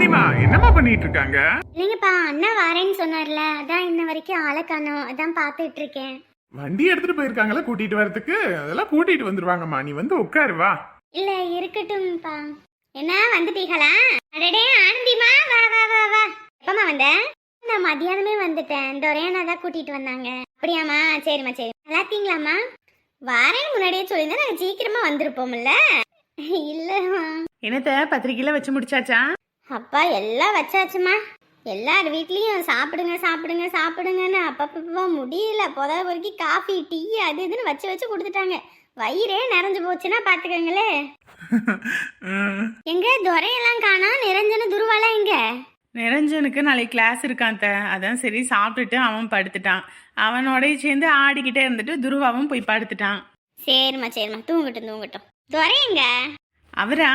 ஆனந்திமா என்னம்மா பண்ணிட்டு இருக்காங்க இல்லைங்கப்பா அண்ணா வரேன்னு சொன்னார்ல அதான் இன்ன வரைக்கும் ஆளை காணோம் அதான் பார்த்துட்டு இருக்கேன் வண்டி எடுத்துட்டு போயிருக்காங்களா கூட்டிட்டு வரதுக்கு? அதெல்லாம் கூட்டிட்டு வந்துருவாங்கம்மா நீ வந்து உட்காரு வா. இல்ல இருக்கட்டும்ப்பா. என்ன வந்துட்டீங்களா? அடடே ஆனந்திமா வா வா வா வா. எப்பமா வந்த? நான் மதியானமே வந்துட்டேன். துரையனா தான் கூட்டிட்டு வந்தாங்க. அப்படியாம்மா? சரிம்மா சரி. நல்லா இருக்கீங்களாம்மா வாரேன்னு முன்னாடியே சொல்லியிருந்தா நாங்கள் சீக்கிரமா வந்திருப்போம்ல. இல்லைம்மா. என்னத்த பத்திரிக்கையில வச்சு முடிச்சாச்சா? அப்பா எல்லாம் வச்சாச்சுமா. எல்லார் வீட்லேயும் சாப்பிடுங்க சாப்பிடுங்க சாப்பிடுங்கன்னு அப்பப்போ முடியல. புத வரைக்கும் காஃபி டீ அது இதுன்னு வச்சு வச்சு கொடுத்துட்டாங்க. வயிறே நிறைஞ்சு போச்சுன்னா பார்த்துக்கோங்களே எங்க? துரையெல்லாம் காணோம் நிரஞ்சன துருவாலாம் எங்க? நிரஞ்சனுக்கு நாளைக்கு கிளாஸ் இருக்கான் த அதான் சரி சாப்பிட்டுட்டு அவன் படுத்துட்டான். அவனோடய சேர்ந்து ஆடிக்கிட்டே இருந்துட்டு துருவாவும் போய் படுத்துட்டான். சரிம்மா சரிம்மா. தூங்கட்டும் தூங்கட்டும். துரை எங்க? அவரா?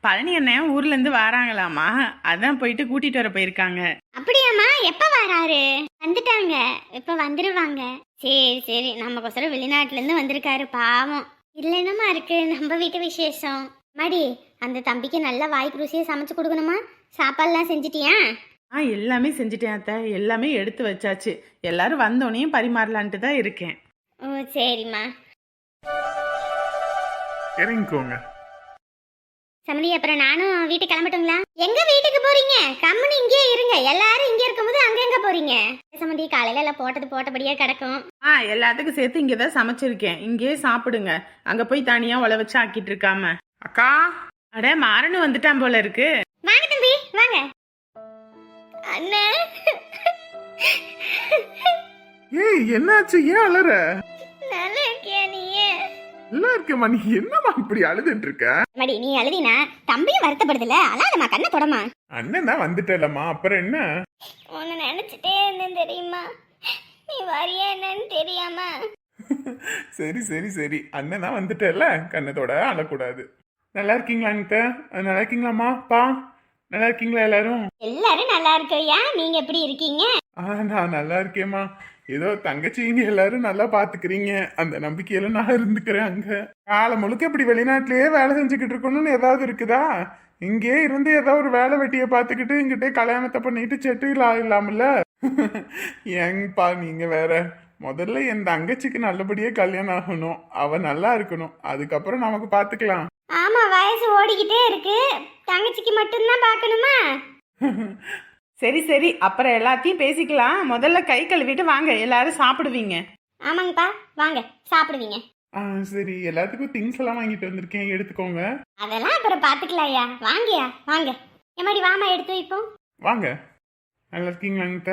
பழனி அண்ணன் ஊர்ல இருந்து வராங்களாமா? அதான் போயிட்டு கூட்டிட்டு வர போயிருக்காங்க. அப்படியாம்மா எப்ப வராரு? வந்துட்டாங்க. இப்ப வந்துருவாங்க? சரி சரி. நமக்கோசரம் வெளிநாட்டுல இருந்து வந்திருக்காரு பாவம். இல்ல என்னம்மா இருக்கு? நம்ம வீட்டு விசேஷம். மடி அந்த தம்பிக்கு நல்ல வாய்க்கு ருசியை சமைச்சு கொடுக்கணுமா? சாப்பாடுலாம் செஞ்சிட்டியா? ஆ எல்லாமே செஞ்சுட்டேன் அத்தை. எல்லாமே எடுத்து வச்சாச்சு. எல்லாரும் வந்தோடனையும் பரிமாறலான்ட்டு தான் இருக்கேன். ஓ சரிம்மா. இறங்கிக்கோங்க. சமதி அப்புறம் நானும் வீட்டுக்கு கிளம்பட்டுங்களா? எங்க வீட்டுக்கு போறீங்க? கம்முன்னு இங்கே இருங்க. எல்லாரும் இங்கே இருக்கும்போது அங்க எங்க போறீங்க? சமதி காலையில எல்லாம் போட்டது போட்டபடியே கிடக்கும். ஆ எல்லாத்துக்கும் சேர்த்து இங்கே தான் சமைச்சிருக்கேன். இங்கேயே சாப்பிடுங்க. அங்கே போய் தனியாக உழ வச்சு ஆக்கிட்டு இருக்காம. அக்கா அட மாறனு வந்துட்டான் போல இருக்கு. வாங்க தம்பி வாங்க. அண்ணே. ஏய் என்னாச்சு? ஏன் அலற? நல்லா இருக்கேம்மா நீ என்னம்மா இப்படி அழுதுட்டு இருக்க மடி நீ அழுதினா தம்பியும் வருத்தப்படுதுல அழாதம்மா கண்ணை தொடமா. அண்ணன் தான் வந்துட்டேலம்மா. அப்புறம் என்ன? உன்னை நினைச்சிட்டே இருந்தேன் தெரியுமா? நீ வரியா என்னன்னு தெரியாம. சரி சரி சரி. அண்ணன் தான் வந்துட்டேல்ல? கண்ணத்தோட அழக்கூடாது. நல்லா இருக்கீங்களா அங்கிட்ட நல்லா இருக்கீங்களாம்மா? பா நல்லா இருக்கீங்களா எல்லாரும்? எல்லாரும் நல்லா இருக்கோயா? நீங்க எப்படி இருக்கீங்க? ஆ நான் நல்லா இருக்கேம்மா. ஏதோ தங்கச்சிங்க எல்லாரும் நல்லா பாத்துக்கிறீங்க. அந்த நம்பிக்கையில நான் இருந்துக்கிறேன் அங்க. காலம் முழுக்க இப்படி வெளிநாட்டிலேயே வேலை செஞ்சுக்கிட்டு இருக்கணும்னு ஏதாவது இருக்குதா? இங்கே இருந்து ஏதோ ஒரு வேலை வெட்டியை பார்த்துக்கிட்டு இங்கிட்டே கல்யாணத்தை பண்ணிட்டு செட்டில் ஆகலாம்ல ஏங்கப்பா நீங்க வேற. முதல்ல என் தங்கச்சிக்கு நல்லபடியா கல்யாணம் ஆகணும். அவ நல்லா இருக்கணும். அதுக்கப்புறம் நமக்கு பாத்துக்கலாம். ஆமா வயசு ஓடிக்கிட்டே இருக்கு. தங்கச்சிக்கு மட்டும்தான் பார்க்கணுமா சரி சரி. அப்புறம் எல்லாத்தையும் பேசிக்கலாம். முதல்ல கை கழுவிட்டு வாங்க. எல்லாரும் சாப்பிடுவீங்க. ஆமாங்கப்பா. வாங்க சாப்பிடுவீங்க. ஆ சரி. எல்லாத்துக்கும் திங்ஸ் எல்லாம் வாங்கிட்டு வந்திருக்கேன். எடுத்துக்கோங்க. அதெல்லாம் அப்புறம் பார்த்துக்கலாம்யா வாங்கயா வாங்க எம்மாடி வாமா எடுத்து வைப்போம் வாங்க. நல்லா இருக்கீங்களாங்கிட்ட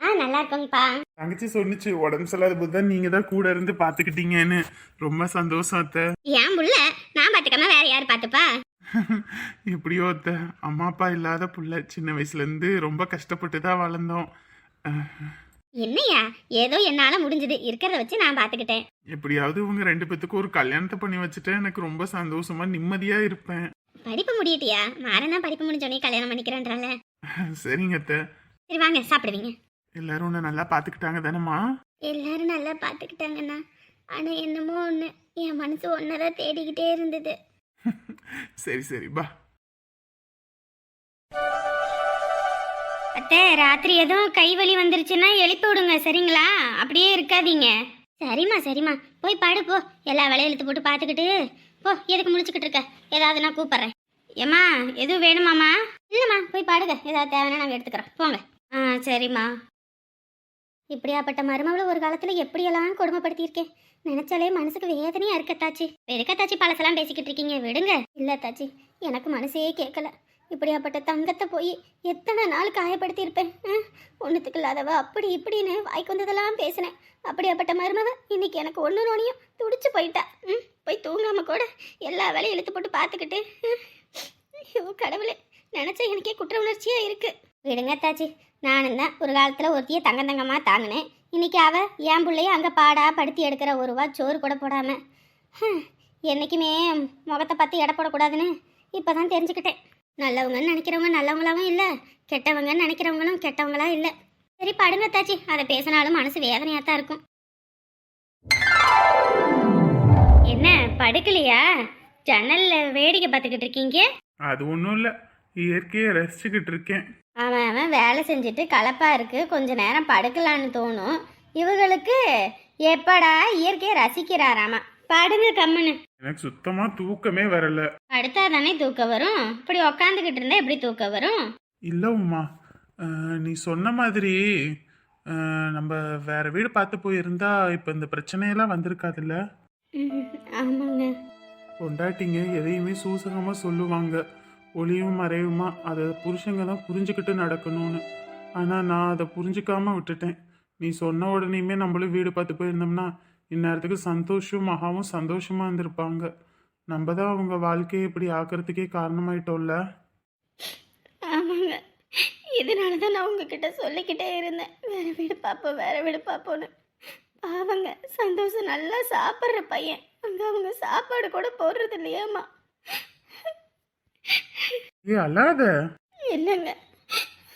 ஆ நல்லா இருக்கோங்கப்பா. தங்கச்சி சொன்னுச்சு உடம்பு சரியில்லாத போது தான் நீங்க தான் கூட இருந்து பாத்துக்கிட்டீங்கன்னு ரொம்ப சந்தோஷம் அத்தை. ஏன் புள்ள? நான் பார்த்துக்காம வேற யார் பார்த்துப்பா? எப்படியோ அத்தை அம்மா அப்பா இல்லாத புள்ள. சின்ன வயசுல இருந்து ரொம்ப கஷ்டப்பட்டு தான் வளர்ந்தோம். என்னையா? ஏதோ என்னால முடிஞ்சது. இருக்கிறத வச்சு நான் பார்த்துக்கிட்டேன் எப்படியாவது இவங்க ரெண்டு பேத்துக்கும் ஒரு கல்யாணத்தை பண்ணி வச்சுட்டா எனக்கு ரொம்ப சந்தோஷமா நிம்மதியா இருப்பேன். படிப்பு முடியட்டியா? மாறனா படிப்பு முடிஞ்சோடனே கல்யாணம் பண்ணிக்கிறேன்றால. சரிங்க அத்தை. சரி வாங்க சாப்பிடுவீங்க. எல்லாரும் உன்னை நல்லா பாத்துக்கிட்டாங்க தானேம்மா? எல்லாரும் நல்லா பார்த்துக்கிட்டாங்கண்ணா ஆனால் என்னமோ ஒன்று என் மனசு ஒன்றதான் தேடிக்கிட்டே இருந்தது. சரி சரி பா. அத்தை ராத்திரி எதுவும் கை வலி வந்துருச்சுன்னா எழுப்பி விடுங்க சரிங்களா? அப்படியே இருக்காதீங்க. சரிம்மா சரிம்மா. போய் பாடு போ. எல்லா வேலையும் இழுத்து போட்டு பார்த்துக்கிட்டு போ. எதுக்கு முடிச்சுக்கிட்டு இருக்க? ஏதாவது நான் கூப்பிட்றேன். ஏம்மா எதுவும் வேணுமாம்மா? இல்லைம்மா போய் பாடுங்க. ஏதாவது தேவைன்னா நாங்கள் எடுத்துக்கிறோம். போங்க. ஆ சரிம்மா. இப்படியாப்பட்ட மருமகளை ஒரு காலத்தில் எப்படியெல்லாம் கொடுமைப்படுத்தியிருக்கேன் நினைச்சாலே மனசுக்கு வேதனையா இருக்க தாச்சி. எதுக்க தாச்சி பழசெல்லாம் பேசிக்கிட்டு இருக்கீங்க விடுங்க. இல்ல தாச்சி எனக்கு மனசே கேட்கல இப்படியாப்பட்ட தங்கத்தை போய் எத்தனை நாள் காயப்படுத்தியிருப்பேன்? ஒன்றுத்துக்கு இல்லாதவ அப்படி இப்படின்னு வாய்க்கு வந்ததெல்லாம் பேசினேன். அப்படியாப்பட்ட மருமவ இன்னைக்கு எனக்கு ஒன்று நோனியும் துடிச்சு போயிட்டா. ம் போய் தூங்காம கூட எல்லா வேலையும் இழுத்து போட்டு பார்த்துக்கிட்டு ஐயோ கடவுளே நினச்சா எனக்கே குற்ற உணர்ச்சியாக இருக்குது விடுங்க தாச்சி நானும் தான் ஒரு காலத்தில் ஒருத்திய தங்க தங்கமாக தாங்கினேன். இன்னைக்கு அவ என் பிள்ளைய அங்கே பாடா படுத்தி எடுக்கிற ஒரு ரூபா சோறு கூட போடாம. என்றைக்குமே என்னைக்குமே முகத்தை பார்த்து எடை போடக்கூடாதுன்னு இப்போ தான் தெரிஞ்சுக்கிட்டேன். நல்லவங்கன்னு நினைக்கிறவங்க நல்லவங்களாவும் இல்லை கெட்டவங்கன்னு நினைக்கிறவங்களும் கெட்டவங்களா இல்லை. சரி படுங்க தாச்சி அதை பேசினாலும் மனசு வேதனையாக தான் இருக்கும். என்ன படுக்கலையா? ஜன்னலில் வேடிக்கை பார்த்துக்கிட்டு இருக்கீங்க? அது ஒன்றும் இல்லை. இயற்கையை ரசிச்சுக்கிட்டு இருக்கேன். அவன் அவன் வேலை செஞ்சுட்டு கலப்பா இருக்கு. கொஞ்ச நேரம் படுக்கலான்னு தோணும். இவங்களுக்கு எப்படா இயற்கையை ரசிக்கிறாராமா? படுங்க கம்முன்னு எனக்கு சுத்தமா தூக்கமே வரல. படுத்தா தானே தூக்கம் வரும்? இப்படி உக்காந்துக்கிட்டு இருந்தா எப்படி தூக்கம் வரும்? இல்ல உமா. அஹ், நீ சொன்ன மாதிரி அஹ், நம்ம வேற வீடு பார்த்து போயிருந்தா இப்ப இந்த பிரச்சனையெல்லாம் வந்திருக்காதுல்ல? ம், ஆமாங்க. பொண்டாட்டிங்க எதையுமே சூசகமா சொல்லுவாங்க. ஒளியும் மறைவுமா அதை புருஷங்க தான் புரிஞ்சுக்கிட்டு நடக்கணும்னு. ஆனால் நான் அதை புரிஞ்சுக்காமல் விட்டுட்டேன். நீ சொன்ன உடனேயுமே நம்மளும் வீடு பார்த்து போயிருந்தோம்னா இந்நேரத்துக்கு சந்தோஷம் மகாவும் சந்தோஷமாக இருந்திருப்பாங்க. நம்ம தான் அவங்க வாழ்க்கையை இப்படி ஆக்கிறதுக்கே காரணமாயிட்டோம்ல? ஆமாங்க. இதனால தான் நான் உங்ககிட்ட சொல்லிக்கிட்டே இருந்தேன். வேற வீடு பார்ப்போம் வேற வீடு பார்ப்போன்னு பாவங்க சந்தோஷம் நல்லா சாப்பிட்ற பையன். அங்கே அவங்க சாப்பாடு கூட போடுறது இல்லையாம்மா. ஏ அல்லாத இல்லைங்க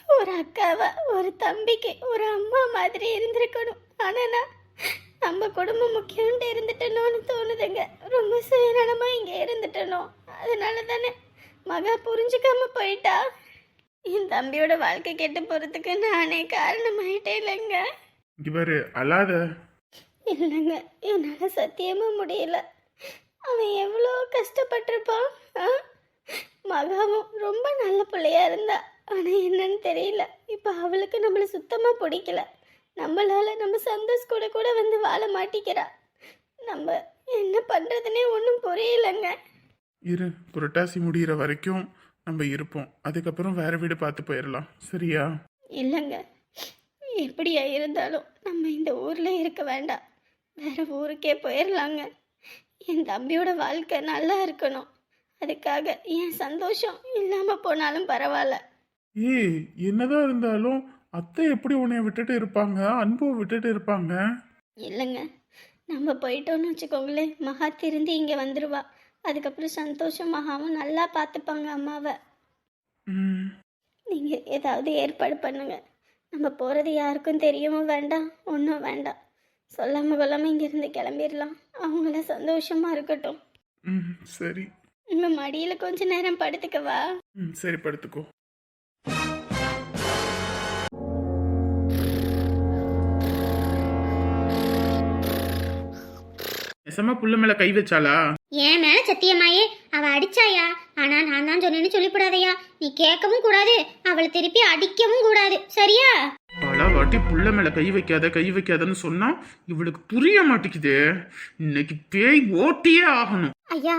ஒரு அக்காவா ஒரு தம்பிக்கு ஒரு அம்மா மாதிரி இருந்திருக்கணும். நான் நம்ம குடும்பம் முக்கியம்ட்டு இருந்துட்டனோன்னு தோணுதுங்க. ரொம்ப சுயநலமாக இங்கே இருந்துட்டனோ. அதனால தானே மகா புரிஞ்சுக்காம போயிட்டா? என் தம்பியோட வாழ்க்கை கெட்டு போகிறதுக்கு நானே காரணமாயிட்டே இல்லைங்க இங்க பாரு அல்லாத இல்லைங்க என்னால் சத்தியமாக முடியல. அவன் எவ்வளோ கஷ்டப்பட்டிருப்பான் ஆ? மகாவும் ரொம்ப நல்ல பிள்ளையா இருந்தா. ஆனால் என்னன்னு தெரியல. இப்போ அவளுக்கு நம்மளை சுத்தமாக பிடிக்கல. நம்மளால நம்ம சந்தோஷ் கூட கூட வந்து வாழ மாட்டிக்கிறா. நம்ம என்ன பண்ணுறதுனே ஒன்றும் புரியலைங்க. இரு புரட்டாசி முடியிற வரைக்கும் நம்ம இருப்போம். அதுக்கப்புறம் வேற வீடு பார்த்து போயிடலாம் சரியா? இல்லைங்க. எப்படியா இருந்தாலும் நம்ம இந்த ஊரில் இருக்க வேண்டாம். வேற ஊருக்கே போயிடலாங்க என் தம்பியோட வாழ்க்கை நல்லா இருக்கணும். அதுக்காக என் சந்தோஷம் இல்லாமல் போனாலும் பரவாயில்ல. ஏய் என்னதான் இருந்தாலும் அத்தை எப்படி உன்னை விட்டுட்டு இருப்பாங்க? அன்பு விட்டுட்டு இருப்பாங்க? இல்லைங்க. நம்ம போயிட்டோம்னு வச்சுக்கோங்களேன். மகா திருந்தி இங்கே வந்துடுவா அதுக்கப்புறம் சந்தோஷம் மகாவும் நல்லா பார்த்துப்பாங்க அம்மாவை. ம், நீங்கள் ஏதாவது ஏற்பாடு பண்ணுங்க. நம்ம போகிறது யாருக்கும் தெரியவும் வேண்டாம் ஒன்றும் வேண்டாம். சொல்லாமல் கொள்ளாமல் இங்கேருந்து கிளம்பிடலாம். அவங்கள சந்தோஷமாக இருக்கட்டும். ம், சரி. உங்கள் மடியில் கொஞ்ச நேரம் படுத்துக்கவா ம், சரி படுத்துக்கோ. நெசமா புள்ள மேல கை வச்சாளா? ஏன் மேல சத்தியமாயே? அவ அடிச்சாயா? ஆனா நான் தான் சொன்னேன்னு சொல்லிவிடாதயா நீ கேட்கவும் கூடாது அவளை திருப்பி அடிக்கவும் கூடாது. சரியா? வாட்டி புள்ள மேல கை வைக்காத கை வைக்காதன்னு சொன்னா இவளுக்கு புரிய மாட்டேங்குதே. இன்னைக்கு பேய் ஓட்டியே ஆகணும். ஐயா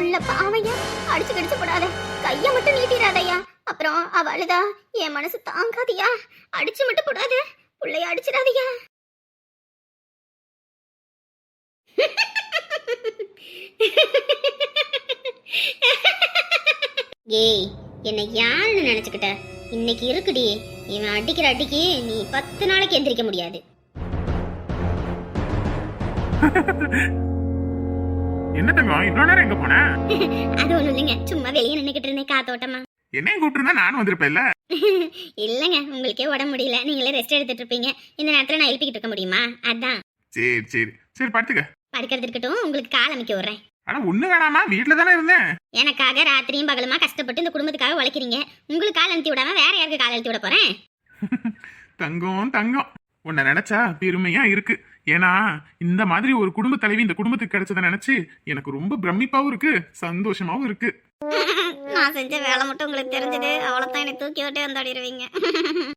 உள்ள பாவையா? அடிச்சு கடிச்சு போடாத. கைய மட்டும் நீட்டிடாதயா அப்புறம் அவ அழுதா என் மனசு தாங்காதியா? அடிச்சு மட்டும் போடாத. புள்ளைய அடிச்சிடாதயா ஏய் என்னை யாருன்னு நினைச்சுக்கிட்ட? இன்னைக்கு இருக்குடி. இவன் அடிக்கிற அடிக்கு நீ பத்து நாளைக்கு எந்திரிக்க முடியாது. என்ன தங்கம்? இவ்வளவு நேரம் எங்க போன? அது ஒண்ணும் இல்லைங்க. சும்மா வெளியே நின்னுக்கிட்டு இருந்தேன் காத்தோட்டமா என்னையும் கூப்பிட்டு நானும் வந்திருப்பேன்ல? இல்லைங்க உங்களுக்கே உடம்பு முடியல. நீங்களே ரெஸ்ட் எடுத்துட்டு இருப்பீங்க. இந்த நேரத்துல நான் எழுப்பிக்கிட்டு இருக்க முடியுமா? அதான். சரி சரி. சரி படுத்துக்க. படுக்கிறது இருக்கட்டும். உங்களுக்கு கால் அமைக்க விடுறேன். ஆனா ஒண்ணு வேணாமா? வீட்டுல தானே இருந்தேன். எனக்காக ராத்திரியும் பகலுமா கஷ்டப்பட்டு இந்த குடும்பத்துக்காக உழைக்கிறீங்க. உங்களுக்கு கால் அழுத்தி விடாம வேற யாருக்கு கால் அழுத்தி விட போறேன்? தங்கம் தங்கம். உன்னை நினைச்சா பெருமையா இருக்கு. ஏன்னா இந்த மாதிரி ஒரு குடும்ப தலைவி இந்த குடும்பத்துக்கு கிடைச்சதை நினைச்சு எனக்கு ரொம்ப பிரமிப்பாவும் இருக்கு சந்தோஷமாவும் இருக்கு. நான் செஞ்ச வேலை மட்டும் உங்களுக்கு தெரிஞ்சது. அவ்வளோதான் என்னை தூக்கி விட்டு வந்தாடிடுவீங்க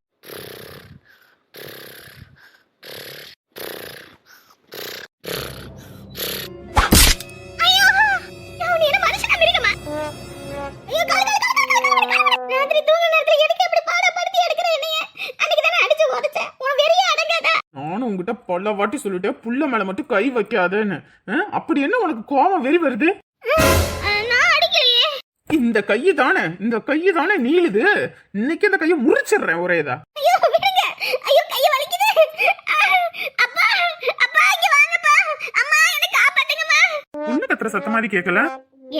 பல வாட்டி சொல்லிட்டேன் புள்ள மேல மட்டும் கை வைக்காதேன்னு? அப்படி என்ன உனக்கு கோபம் வெறி வருது? இந்த கையை தானே இந்த கையை தானே நீளுது. இன்னைக்கு இந்த கையை முறிச்சிடுறேன் என்ன காப்பாத்துங்கம்மா. ஒண்ணு கத்துற சத்த மாதிரி கேட்கல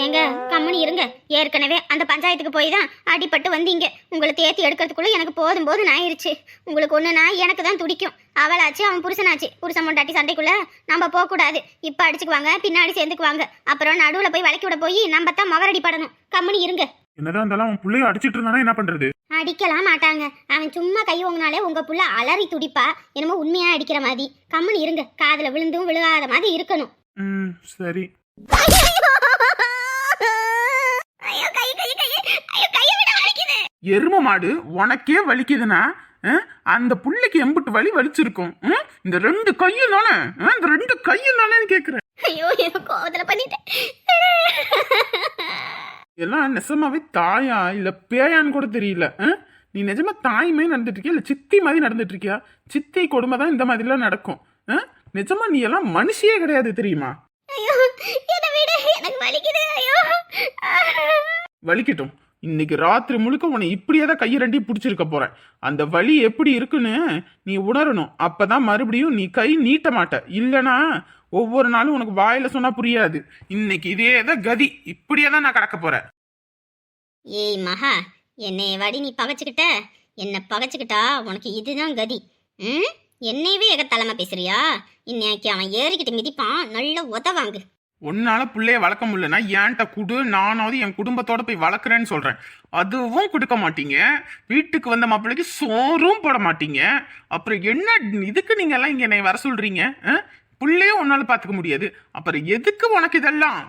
ஏங்க கம்முனு இருங்க. ஏற்கனவே அந்த பஞ்சாயத்துக்கு போய் தான் அடிபட்டு வந்தீங்க. உங்களை தேத்தி எடுக்கிறதுக்குள்ள எனக்கு போதும் போதும் ஆயிருச்சு. உங்களுக்கு ஒண்ணுனா எனக்கு தான் துடிக்கும். அவளாச்சு அவன் புருஷனாச்சு. புருஷன் பொண்டாட்டி சண்டைக்குள்ள நம்ம போகக்கூடாது. இப்போ அடிச்சுக்குவாங்க பின்னாடி சேர்ந்துக்குவாங்க. அப்புறம் நடுவில் போய் விளக்கி விட போய் நம்ம தான் மகரடி படணும். கம்முனு இருங்க. என்னதான் இருந்தாலும் அவன் பிள்ளைய அடிச்சிட்டு இருந்தானா என்ன பண்றது? அடிக்கலாம் மாட்டாங்க. அவன் சும்மா கை ஓங்கினாலே உங்க புள்ள அலறி துடிப்பா? என்னமோ உண்மையா அடிக்கிற மாதிரி. கம்முன்னு இருங்க. காதுல விழுந்தும் விழுகாத மாதிரி இருக்கணும். ம் சரி. எரும மாடு உனக்கே வலிக்குதுன்னா அந்த புள்ளைக்கு எம்புட்டு வலி வலிச்சிருக்கும்? இந்த ரெண்டு கையும் தானே? இந்த ரெண்டு கையும் தானேன்னு கேக்குறேன். ஐயோ ஏதோ கோவத்துல பண்ணிட்டேன். எல்லாம் நெசமாவே தாயா இல்ல பேயான்னு கூட தெரியல? நீ நிஜமா தாய் மாதிரி நடந்துட்டு இருக்கியா இல்ல சித்தி மாதிரி நடந்துட்டு இருக்கியா சித்தி கொடுமை தான் இந்த மாதிரிலாம் நடக்கும்? நிஜமா நீ எல்லாம் மனுஷியே கிடையாது தெரியுமா? எனக்கு வலிக்குது ஐயோ. வலிக்கட்டும். இன்னைக்கு ராத்திரி முழுக்க உன்னை இப்படியே தான் கையை ரெண்டி பிடிச்சிருக்க போறேன். அந்த வலி எப்படி இருக்குன்னு நீ உணரணும். அப்பதான் மறுபடியும் நீ கை நீட்ட மாட்ட. இல்லனா ஒவ்வொரு நாளும் உனக்கு வாயில சொன்னா புரியாது. இன்னைக்கு இதே தான் கதி. இப்படியே தான் நான் கடக்க போறேன். ஏய் மகா என்னை வாடி நீ பகைச்சுக்கிட்ட. என்னை பகைச்சுக்கிட்டா உனக்கு இதுதான் கதி. ம்? என்னையவே எகத்தலமா பேசுறியா? இன்னைக்கு அவன் ஏறிக்கிட்டு மிதிப்பான். நல்ல உதவாங்கு உன்னால பிள்ளைய வளர்க்க முடியலன்னா ஏன்ட்ட குடு நானாவது என் குடும்பத்தோட போய் வளர்க்குறேன்னு சொல்றேன். அதுவும் கொடுக்க மாட்டீங்க. வீட்டுக்கு வந்த மாப்பிள்ளைக்கு சோறும் போட மாட்டீங்க. அப்புறம் என்ன இதுக்கு நீங்க எல்லாம் இங்க என்னை வர சொல்றீங்க? புள்ளையும் உன்னால பாத்துக்க முடியாது. அப்புறம் எதுக்கு உனக்கு இதெல்லாம்?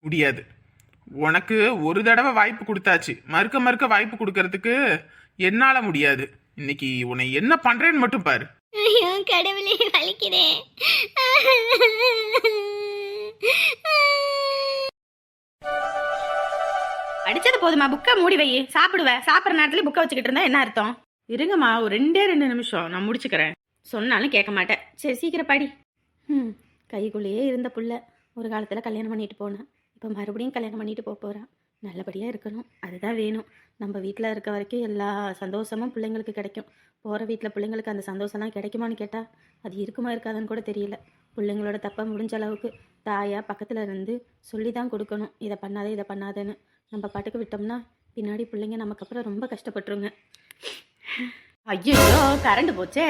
முடியாது. உனக்கு ஒரு தடவை வாய்ப்பு கொடுத்தாச்சு. மறுக்க மறுக்க வாய்ப்பு கொடுக்கறதுக்கு என்னால முடியாது. இன்னைக்கு உன்னை என்ன பண்றேன்னு மட்டும் பாரு. ஐயோ கடவுளே வலிக்கிறேன் அடிச்சது போதுமா? புக்கை மூடி வை. சாப்பிடுவேன் சாப்பிட்ற நேரத்துல புக்கை வச்சுக்கிட்டு இருந்தா என்ன அர்த்தம்? இருங்கம்மா ஒரு ரெண்டே ரெண்டு நிமிஷம். நான் முடிச்சுக்கிறேன். சொன்னாலும் கேட்க மாட்டேன். சரி சீக்கிரம் படி. ம் கைக்குள்ளேயே இருந்த புள்ள. ஒரு காலத்தில் கல்யாணம் பண்ணிட்டு போனேன் இப்போ மறுபடியும் கல்யாணம் பண்ணிட்டு போக போகிறான் நல்லபடியாக இருக்கணும். அதுதான் வேணும். நம்ம வீட்டில் இருக்க வரைக்கும் எல்லா சந்தோஷமும் பிள்ளைங்களுக்கு கிடைக்கும். போகிற வீட்டில் பிள்ளைங்களுக்கு அந்த சந்தோஷம்லாம் கிடைக்குமான்னு கேட்டால் அது இருக்குமா இருக்காதுன்னு கூட தெரியல. பிள்ளைங்களோட தப்பை முடிஞ்ச அளவுக்கு தாயாக பக்கத்தில் இருந்து சொல்லி தான் கொடுக்கணும். இதை பண்ணாதே இதை பண்ணாதேன்னு. நம்ம பாட்டுக்கு விட்டோம்னா பின்னாடி பிள்ளைங்க நமக்கு அப்புறம் ரொம்ப கஷ்டப்பட்டுருங்க. ஐயோ கரண்ட் போச்சே.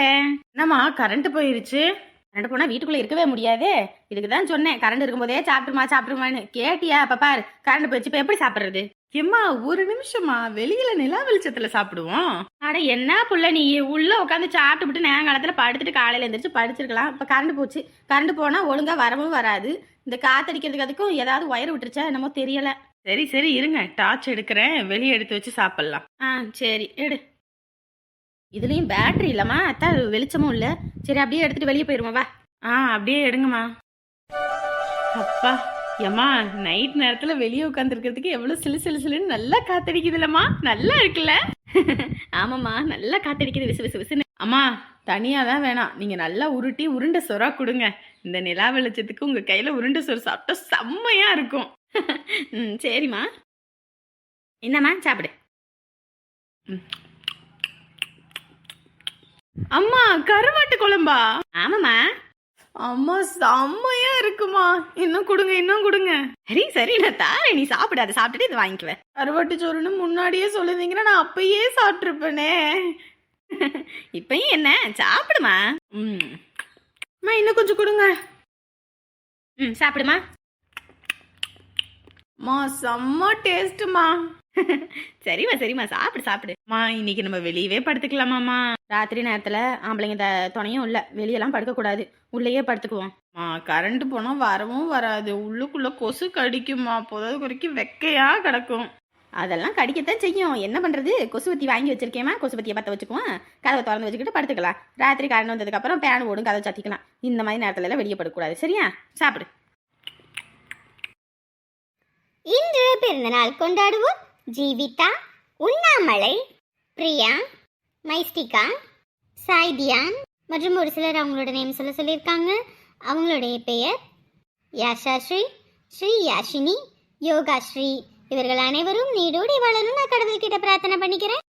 என்னம்மா கரண்ட் போயிருச்சு. கரண்ட் போனால் வீட்டுக்குள்ளே இருக்கவே முடியாது. இதுக்கு தான் சொன்னேன் கரண்ட் இருக்கும்போதே சாப்பிட்டுமா சாப்பிட்டுமான்னு கேட்டியா அப்பா பாரு கரண்ட் போயிடுச்சு இப்போ எப்படி சாப்பிட்றது? எம்மா ஒரு நிமிஷமா வெளியில நிலா வெளிச்சத்துல சாப்பிடுவோம். அட என்ன புள்ள நீ? உள்ள உட்காந்து சாப்பிட்டுட்டு நேரங்காலத்துல படுத்துட்டு காலையில எந்திரிச்சு படிச்சிருக்கலாம் இப்ப கரண்ட் போச்சு. கரண்ட் போனா ஒழுங்கா வரவும் வராது. இந்த காத்தடிக்கிறதுக்கு அதுக்கும் ஏதாவது ஒயர் விட்டுருச்சா என்னமோ தெரியல. சரி சரி இருங்க. டார்ச் எடுக்கிறேன். வெளியே எடுத்து வச்சு சாப்பிடலாம். ஆ சரி எடு. இதுலயும் பேட்டரி இல்லம்மா. அத்தா வெளிச்சமும் இல்ல. சரி அப்படியே எடுத்துட்டு வெளியே போயிருமா வா. ஆ அப்படியே எடுங்கம்மா. அப்பா. ஏம்மா நைட் நேரத்துல வெளியே உட்காந்துருக்கிறதுக்கு எவ்வளவு சிலு சிலு சிலுன்னு நல்லா காத்தடிக்குதுலம்மா நல்லா இருக்குல்ல? ஆமாம்மா நல்லா காத்தடிக்குது விசு விசு விசுன்னு. அம்மா தனியாக தான் வேணாம். நீங்கள் நல்லா உருட்டி உருண்டை சொரா கொடுங்க. இந்த நிலா வெளிச்சத்துக்கு உங்கள் கையில் உருண்டை சொரு சாப்பிட்டா செம்மையாக இருக்கும். ம் சரிம்மா. என்னம்மா சாப்பிடு. அம்மா கருவாட்டு குழம்பா? ஆமாம்மா. அம்மா செம்மையா இருக்குமா. இன்னும் கொடுங்க இன்னும் கொடுங்க. சரி சரி நான் தாரேன். நீ சாப்பிடு அதை சாப்பிட்டுட்டு இதை வாங்கிக்குவேன் கருவாட்டு சோறுன்னு முன்னாடியே சொல்லிருந்தீங்கன்னா நான் அப்பயே சாப்பிட்ருப்பேனே இப்பயும் என்ன? சாப்பிடுமா? ம். அம்மா இன்னும் கொஞ்சம் கொடுங்க. ம் சாப்பிடுமா? மா செம்ம டேஸ்ட்டுமா சரிம்மா சரிம்மா சாப்பிடு சாப்பிடுமா இன்னைக்கு நம்ம வெளியவே படுத்துக்கலாமாம்மா ராத்திரி நேரத்தில் ஆம்பளைங்க த துணையும் இல்லை. வெளியெல்லாம் படுக்கக்கூடாது. உள்ளேயே படுத்துக்குவோம். மா கரண்ட் போனால் வரவும் வராது. உள்ளுக்குள்ளே கொசு கடிக்குமா புதவு குறைக்கும் வெக்கையா கிடக்கும். அதெல்லாம் கடிக்கத்தான் செய்யும். என்ன பண்ணுறது கொசுவத்தி வாங்கி வச்சிருக்கேமா கொசுவத்தியை பற்ற வச்சுக்குவோம். கதவை திறந்து வச்சுக்கிட்டு படுத்துக்கலாம். ராத்திரி கரண்ட் வந்ததுக்கப்புறம் பேன் ஓடும் கதவை சத்திக்கலாம். இந்த மாதிரி நேரத்துல எல்லாம் வெளியே படக்கூடாது. சரியா? சாப்பிடு. இன்று பிறந்தநாள் கொண்டாடுவோம். ஜீவிதா உண்ணாமலை பிரியா மைஸ்டிகா சாய்தியான் மற்றும் ஒரு சிலர் அவங்களோட நேம் சொல்ல சொல்லியிருக்காங்க. அவங்களுடைய பெயர் யாஷாஸ்ரீ ஸ்ரீ யாஷினி யோகாஸ்ரீ. இவர்கள் அனைவரும் நீடோடி வாழணும் நான் கடவுள்கிட்ட பிரார்த்தனை பண்ணிக்கிறேன்.